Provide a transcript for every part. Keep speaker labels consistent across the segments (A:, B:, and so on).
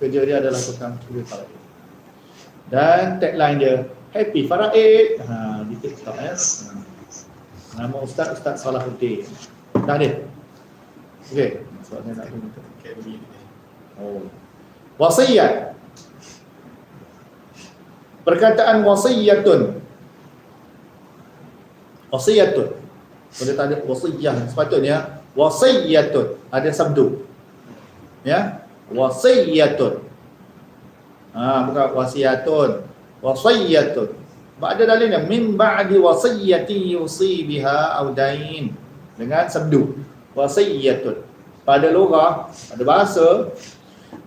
A: kerja dia adalah tukang kurir faraid. Dan tagline dia Happy Faraid. Ha, di TikTok ya. Nama Ustaz Ustaz Salahuddin. Dah dia. Okey, soalnya nak minta. Oh. Wasiat. Perkataan wasiyatun. Wasiyatun. Boleh tak ada wasiyah sepatutnya wasiyatun ada sabdu. Ya. Wasiyatun. Ha, bukan wasiatun. Wasiyatun. Ada dalilnya min ba'di wasiyati yusi biha au dain dengan sabdu wasiyatun. Pada lugah, pada bahasa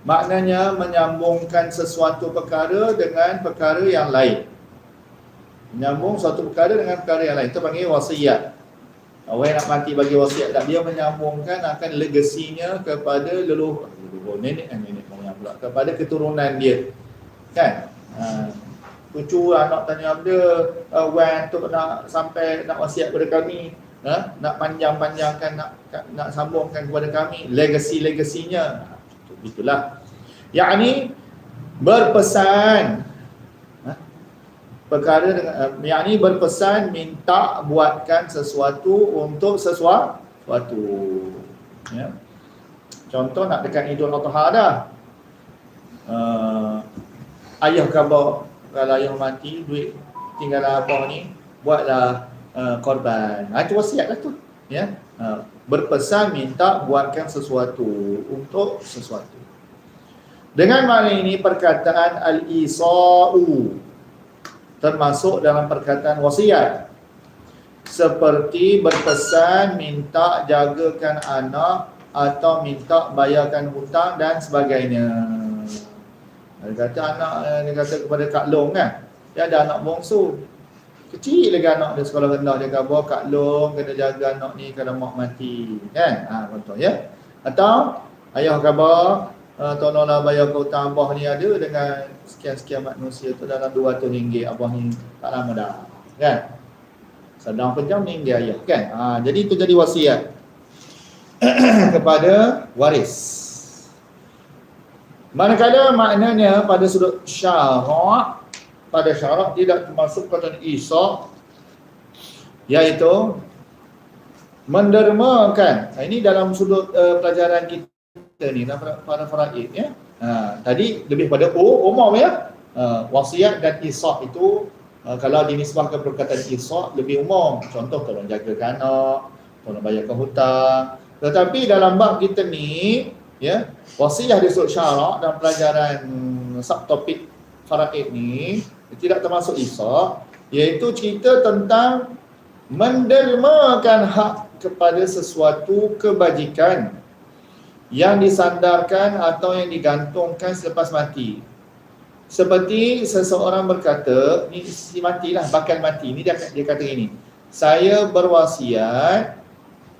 A: maknanya menyambungkan sesuatu perkara dengan perkara yang lain. Menyambung suatu perkara dengan perkara yang lain. Itu panggil wasiat. Orang yang nak mati bagi wasiat tak dia menyambungkan akan legasinya kepada leluhur, leluhur nenek eh, nenek moyang pula kepada keturunan dia. Kan? Ha, cucu anak tanya apa uh, when tu nak sampai nak wasiat kepada kami, ha? nak panjang-panjangkan nak nak sambungkan kepada kami legasi-legasinya. Itulah. Yakni berpesan perkara dengan uh, yakni berpesan minta buatkan sesuatu untuk sesuatu. Ya. Contoh nak dekat Idul Adha dah. Uh, ayah khabar kalau ayah mati duit tinggal apa ni buatlah uh, korban. Ha, itu wasiat lah tu ya. Uh, berpesan minta buatkan sesuatu untuk sesuatu. Dengan makna ini perkataan al-isa'u termasuk dalam perkataan wasiat. Seperti berpesan minta jagakan anak atau minta bayarkan hutang dan sebagainya. Dia kata anak eh, dia kata kepada Kak Long kan dia ada anak bongsu. Kecil lagi anak dia sekolah rendah dia kata Kak Long kena jaga anak ni kalau mak mati. Kan? Ha, contoh ya? Atau ayah khabar uh, tolonglah bayar kau tambah ni ada dengan sekian-sekian manusia tu dalam RM200 abah ni tak lama dah kan? Sedang pejam dia ayah kan? Ha, jadi itu jadi wasiat kepada waris. Manakala maknanya pada sudut syarak pada syarak tidak termasuk kata isa iaitu mendermakan. Ini dalam sudut uh, pelajaran kita kita ni para faraid ya. Ha, tadi lebih pada U umum ya. Ha, wasiat dan isaq itu ha, kalau dinisbahkan perkataan isaq lebih umum. Contoh tolong jaga anak, tolong bayarkan hutang. Tetapi dalam bab kita ni ya, wasiat disebut syarak dalam pelajaran subtopik faraid ni tidak termasuk isaq iaitu cerita tentang mendermakan hak kepada sesuatu kebajikan yang disandarkan atau yang digantungkan selepas mati. Seperti seseorang berkata, ni si matilah, bakal mati. Ini dia, dia kata ini. Saya berwasiat,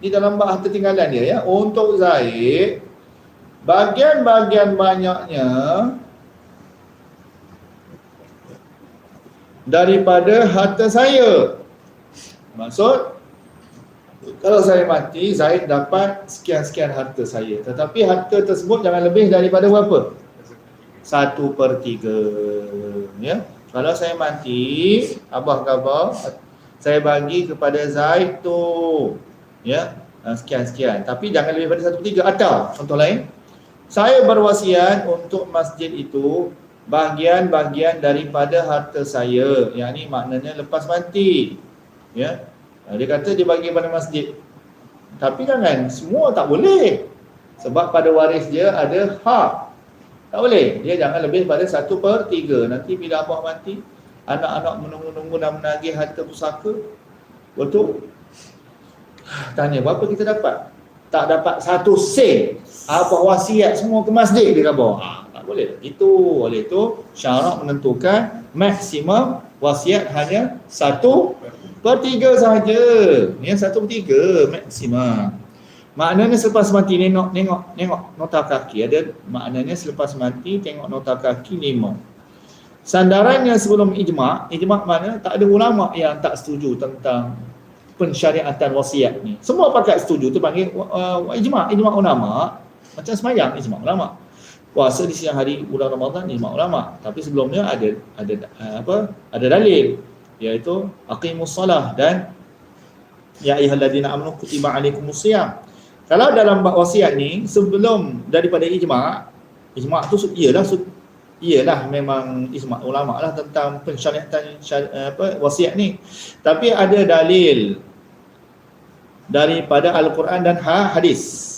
A: ni dalam bak harta tinggalan dia ya, untuk Zaid, bagian-bagian banyaknya daripada harta saya. Maksud, kalau saya mati, Zaid dapat sekian-sekian harta saya. Tetapi harta tersebut jangan lebih daripada berapa? Satu per tiga. Ya? Kalau saya mati, Abah khabar, saya bagi kepada Zaid tu. Ya? Sekian-sekian. Tapi jangan lebih daripada satu per tiga. Atau, contoh lain. Saya berwasiat untuk masjid itu bahagian-bahagian daripada harta saya. Yang ini maknanya lepas mati. Ya? Ha, dia kata dia bagi pada masjid. Tapi jangan semua tak boleh. Sebab pada waris dia ada hak. Tak boleh. Dia jangan lebih pada satu per tiga. Nanti bila abah mati, anak-anak menunggu-nunggu dan menagih harta pusaka. Betul? Tanya, berapa kita dapat? Tak dapat satu sen. Abah wasiat semua ke masjid dia kata. Ha, tak boleh. Itu oleh itu syarat menentukan maksimum wasiat hanya satu per tiga sahaja. Yang satu per tiga maksimum. Maknanya selepas mati nengok, nengok, nengok nota kaki. Ada maknanya selepas mati tengok nota kaki lima. Sandarannya sebelum ijma' ijma' mana? Tak ada ulama yang tak setuju tentang pensyariatan wasiat ni. Semua pakat setuju tu panggil uh, ijma', ijma' ulama. Macam semayang ijma' ulama. puasa di siang hari bulan Ramadan ni ulama tapi sebelumnya ada ada uh, apa ada dalil iaitu aqimus solah dan ya ayyuhalladzina amanu kutiba alaikumus siyam kalau dalam wasiat ni sebelum daripada ijma' ijma' tu ialah ialah memang ijma' ulama lah tentang pensyariatan apa wasiat ni. Tapi ada dalil daripada al-Quran dan ha, hadis.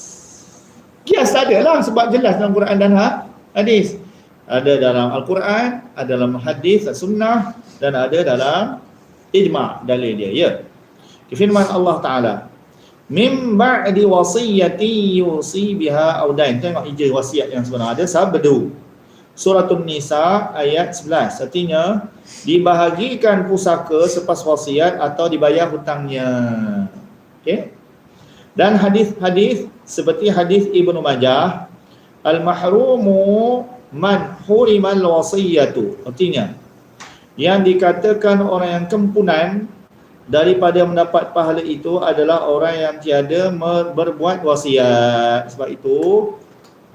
A: Kias ada lah sebab jelas dalam Quran dan hadis. Ada dalam Al-Quran, ada dalam hadis, sunnah dan ada dalam ijma' dalil dia. Ya. Firman Allah Ta'ala. Mim ba'di wasiyati yusi biha awdain. Tengok ijaz wasiat yang sebenar. Ada sabdu. Suratul Nisa ayat 11. Artinya, dibahagikan pusaka selepas wasiat atau dibayar hutangnya. Okay. Dan hadis-hadis seperti hadis Ibnu Majah al-mahrumu man hurimal wasiyatu. Artinya yang dikatakan orang yang kempunan daripada mendapat pahala itu adalah orang yang tiada berbuat wasiat. Sebab itu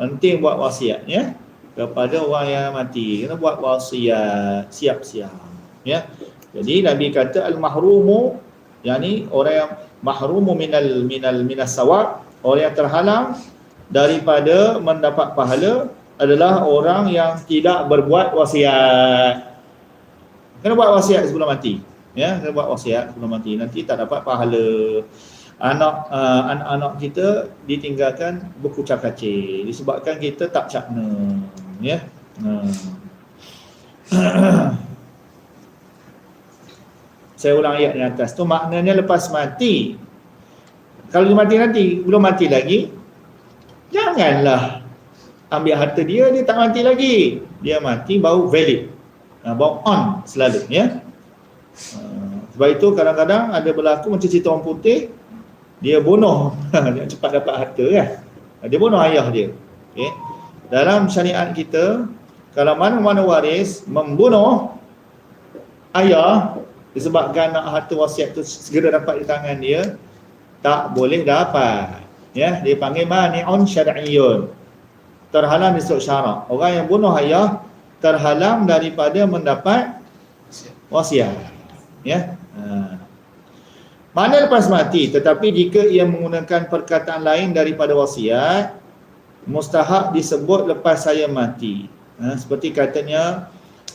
A: penting buat wasiat ya. Kepada orang yang mati kena buat wasiat. Siap-siap ya. Jadi nabi kata al-mahrumu yakni orang yang mahrumu minal minal minas sawab Orang yang terhalang daripada mendapat pahala adalah orang yang tidak berbuat wasiat. Kena buat wasiat sebelum mati. Ya, kena buat wasiat sebelum mati. Nanti tak dapat pahala. Anak uh, anak-anak kita ditinggalkan berkucar kacir disebabkan kita tak cakna. Ya. Hmm. Saya ulang ayat di atas tu maknanya lepas mati kalau mati nanti, belum mati lagi, janganlah ambil harta dia, dia tak mati lagi. Dia mati baru valid. Uh, baru on selalu. Ya? Uh, sebab itu kadang-kadang ada berlaku macam cerita orang putih, dia bunuh, dia cepat dapat harta kan. Dia bunuh ayah dia. Okay? Dalam syariat kita, kalau mana-mana waris membunuh ayah disebabkan nak harta wasiat tu segera dapat di tangan dia, tak boleh dapat. Ya, dia panggil mani'un syar'iyyun. Terhalang disebut syarak. Orang yang bunuh ayah terhalang daripada mendapat wasiat. Ya. Ha. Mana lepas mati tetapi jika ia menggunakan perkataan lain daripada wasiat mustahak disebut lepas saya mati. Ha, seperti katanya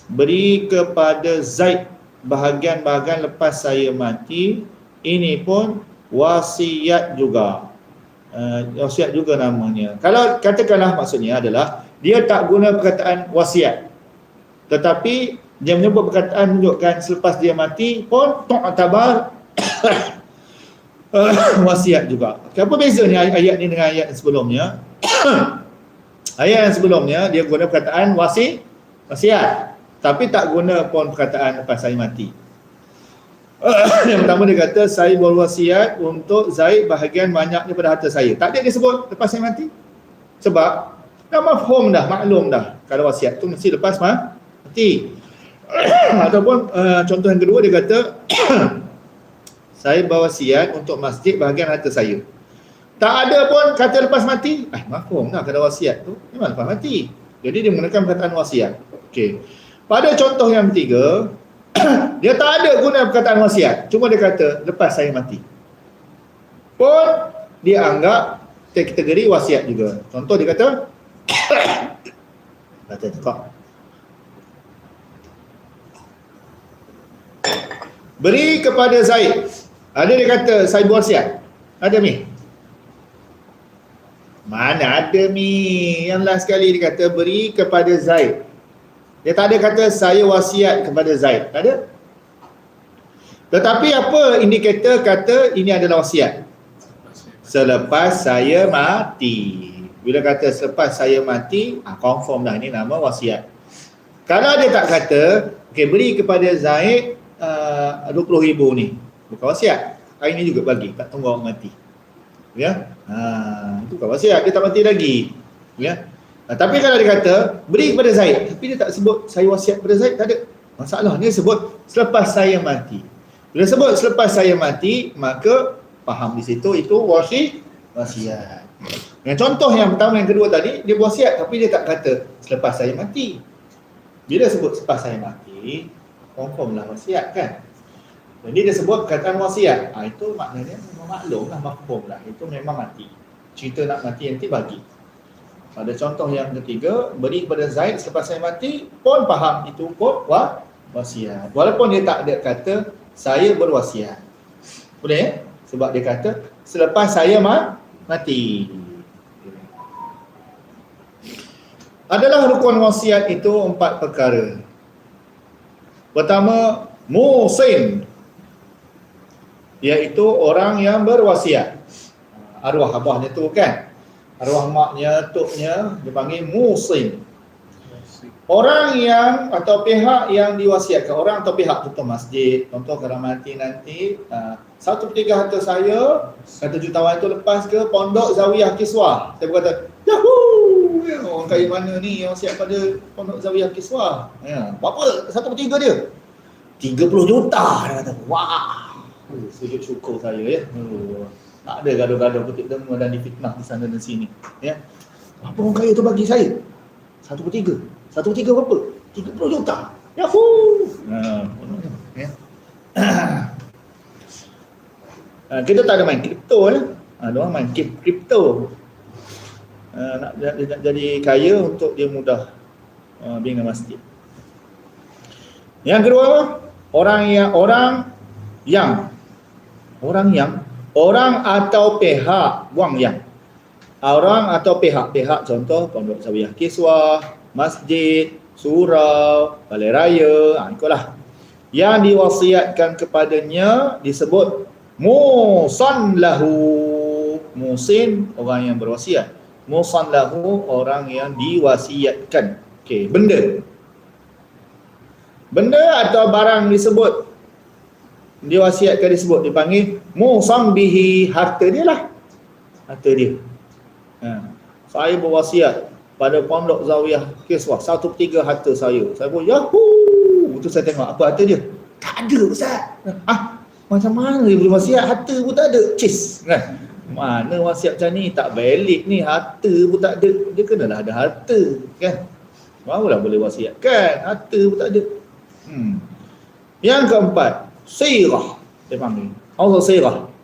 A: beri kepada Zaid bahagian-bahagian lepas saya mati ini pun wasiat juga. Uh, wasiat juga namanya. Kalau katakanlah maksudnya adalah dia tak guna perkataan wasiat. Tetapi dia menyebut perkataan menunjukkan selepas dia mati pun tu'tabar wasiat juga. Apa bezanya ayat ni dengan ayat sebelumnya? ayat yang sebelumnya dia guna perkataan wasi wasiat tapi tak guna pun perkataan lepas saya mati. yang pertama dia kata saya berwasiat untuk Zaid bahagian banyaknya pada harta saya. Tak ada dia sebut lepas saya mati. Sebab dah mafhum dah, maklum dah. Kalau wasiat tu mesti lepas mati. Ataupun uh, contoh yang kedua dia kata saya berwasiat untuk masjid bahagian harta saya. Tak ada pun kata lepas mati. Eh, mafhum dah kalau wasiat tu memang lepas mati. Jadi dia menggunakan perkataan wasiat. Okey. Pada contoh yang ketiga, dia tak ada guna perkataan wasiat. Cuma dia kata, lepas saya mati. Pun dia anggap kategori wasiat juga. Contoh dia kata, kata tekak. Beri kepada Zaid. Ada dia kata, saya buat wasiat. Ada mi? Mana ada mi? Yang last sekali dia kata, beri kepada Zaid. Dia tak ada kata saya wasiat kepada Zaid. Tak ada. Tetapi apa indikator kata ini adalah wasiat? Selepas saya mati. Bila kata selepas saya mati, ah, confirm dah ini nama wasiat. Kalau dia tak kata, okay, beri kepada Zaid uh, 20 ribu ni. Bukan wasiat. Hari ni juga bagi, tak tunggu orang mati. Ya? Ha, itu bukan wasiat, dia tak mati lagi. Ya? Nah, tapi kalau dia kata beri kepada Zaid, tapi dia tak sebut saya wasiat kepada Zaid, tak ada. Masalah dia sebut selepas saya mati. Bila sebut selepas saya mati, maka faham di situ itu wasi wasiat. Yang contoh yang pertama yang kedua tadi dia wasiat tapi dia tak kata selepas saya mati. Bila sebut selepas saya mati, confirm lah wasiat kan. Jadi dia sebut perkataan wasiat. Ha, itu maknanya memang maklum lah, makfum lah. Itu memang mati. Cerita nak mati nanti bagi. Pada contoh yang ketiga, beri kepada Zaid selepas saya mati, pun faham itu pun wah, wasiat. Walaupun dia tak ada kata, saya berwasiat. Boleh ya? Sebab dia kata, selepas saya ma mati. Adalah rukun wasiat itu empat perkara. Pertama, musin. Iaitu orang yang berwasiat. Arwah abahnya tu kan. Arwah maknya, tuknya, dipanggil musin. Orang yang atau pihak yang diwasiatkan, orang atau pihak contoh masjid, contoh kalau mati nanti, uh, satu tiga harta saya, kata jutawan itu lepas ke pondok Zawiyah Kiswah. Saya berkata, Yahoo! Ya, orang kaya mana ni yang siap pada pondok Zawiyah Kiswah? Ya. Berapa satu per tiga dia? 30 juta. Dia kata, wah. Sujud syukur saya ya. Oh. Tak ada gaduh-gaduh kutip demo dan difitnah di sana dan sini. Ya. Apa orang kaya tu bagi saya? Satu per tiga. Satu per tiga berapa? 30 juta. Yahoo! Ha, ya. Ha, kita tak ada main kripto ya. Ha, orang main kripto. Ha, nak, nak, nak jadi kaya untuk dia mudah uh, bina masjid. Yang kedua, orang yang orang yang orang yang orang atau pihak buang yang. Orang atau pihak-pihak contoh pondok Zawiyah Kiswah, masjid, surau, balai raya, ha, itulah. Yang diwasiatkan kepadanya disebut musan lahu. Musin orang yang berwasiat. Musan lahu orang yang diwasiatkan. Okey benda. Benda atau barang disebut diwasiatkan disebut dipanggil musan bihi harta dia lah. Harta dia. Ha. saya berwasiat pada pondok zawiyah kiswah. Satu tiga harta saya. Saya pun yahoo! Itu saya tengok apa harta dia? Tak ada Ustaz. Ah macam mana dia boleh wasiat harta pun tak ada? Cis kan? Mana wasiat macam ni? Tak valid ni. Harta pun tak ada. Dia kenalah ada harta. Kan? Barulah boleh wasiat kan harta pun tak ada. Hmm. yang keempat sirah dia panggil. Allah sirah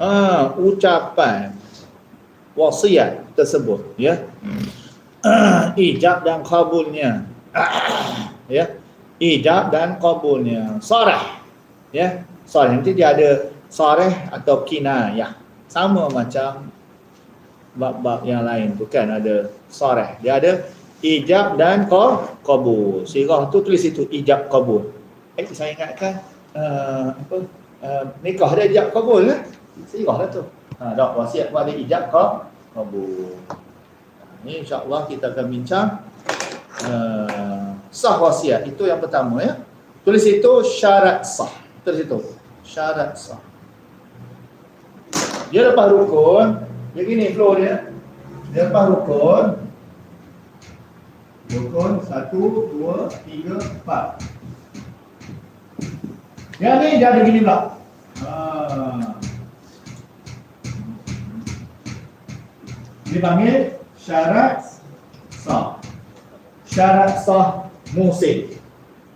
A: ha, ucapan wasiat tersebut ya. Ijab dan kabulnya. Ya. Ijab dan kabulnya. Sarah. Ya. Sarah nanti dia ada sarah atau kinayah. Sama macam bab-bab yang lain. Tu kan ada sarah. Dia ada ijab dan kabul. Sirah tu tulis itu ijab kabul eh saya ingatkan uh, apa uh, nikah ada ijab kabul kan sirah lah tu. Ha dak wasiat pun ada ijab kabul ni insyaallah kita akan bincang uh, sah wasiat. Itu yang pertama ya. Tulis itu syarat sah. Tulis itu syarat sah. Dia lepas rukun dia gini flow dia. Dia lepas rukun. Rukun satu, dua, tiga, empat yang ni dia ada gini pula. Ha. dipanggil syarat sah. Syarat sah musim.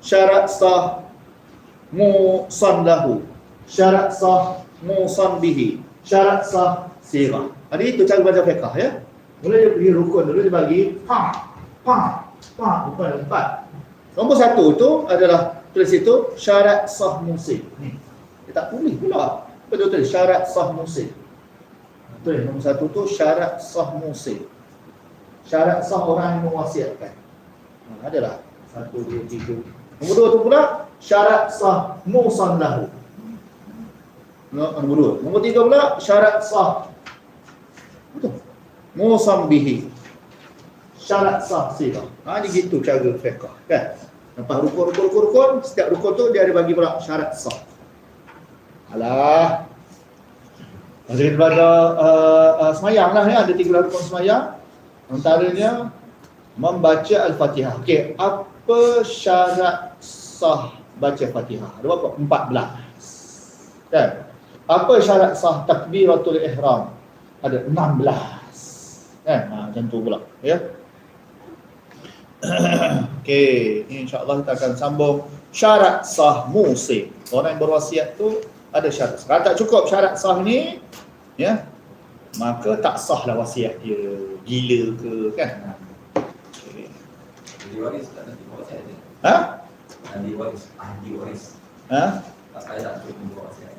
A: Syarat sah musan lahu syarat sah musan bihi syarat sah sirah. Jadi itu cara baca fiqah ya? Mula dia pergi rukun dulu dia bagi pa pa rukun empat. Nombor satu tu adalah tulis itu syarat sah musim ni dia tak tulis pula betul tulis syarat sah musim tulis nombor satu tu syarat sah musim syarat sah orang yang mewasiatkan ha, adalah satu, dua, tiga. Nombor dua tu pula syarat sah musan lahu. Nombor dua. Nombor tiga pula syarat sah. Musan bihi. Syarat sah sila. Ha, ni gitu cara fiqah. Kan? Lepas rukun, rukun, rukun. Setiap rukun tu dia ada bagi pula syarat sah. Alah. Masa kita belajar uh, uh, semayang lah ya. Ada tiga rukun semayang. Antaranya membaca Al-Fatihah. Okey, apa syarat sah baca Fatihah? Ada berapa? 14. Kan? Apa syarat sah takbiratul ihram? Ada 16. Kan? Ha, macam tu pula. Ya. Okey, insya-Allah kita akan sambung syarat sah musim. Orang yang berwasiat tu ada syarat. Kalau tak cukup syarat sah ni, ya, maka tak sahlah wasiat dia. Gila ke kan? Okay.
B: Ahli waris tak nanti wasiat dia.
A: Ha?
B: Ahli waris, ahli waris.
A: Ha?
B: Tak tak wasiat.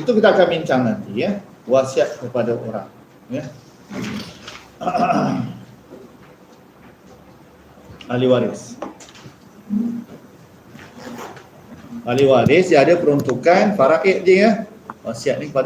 A: Itu kita akan bincang nanti ya. Wasiat kepada orang. Ya. Ahli waris. Ahli waris dia ada peruntukan faraid dia ya. Wasiat ni kepada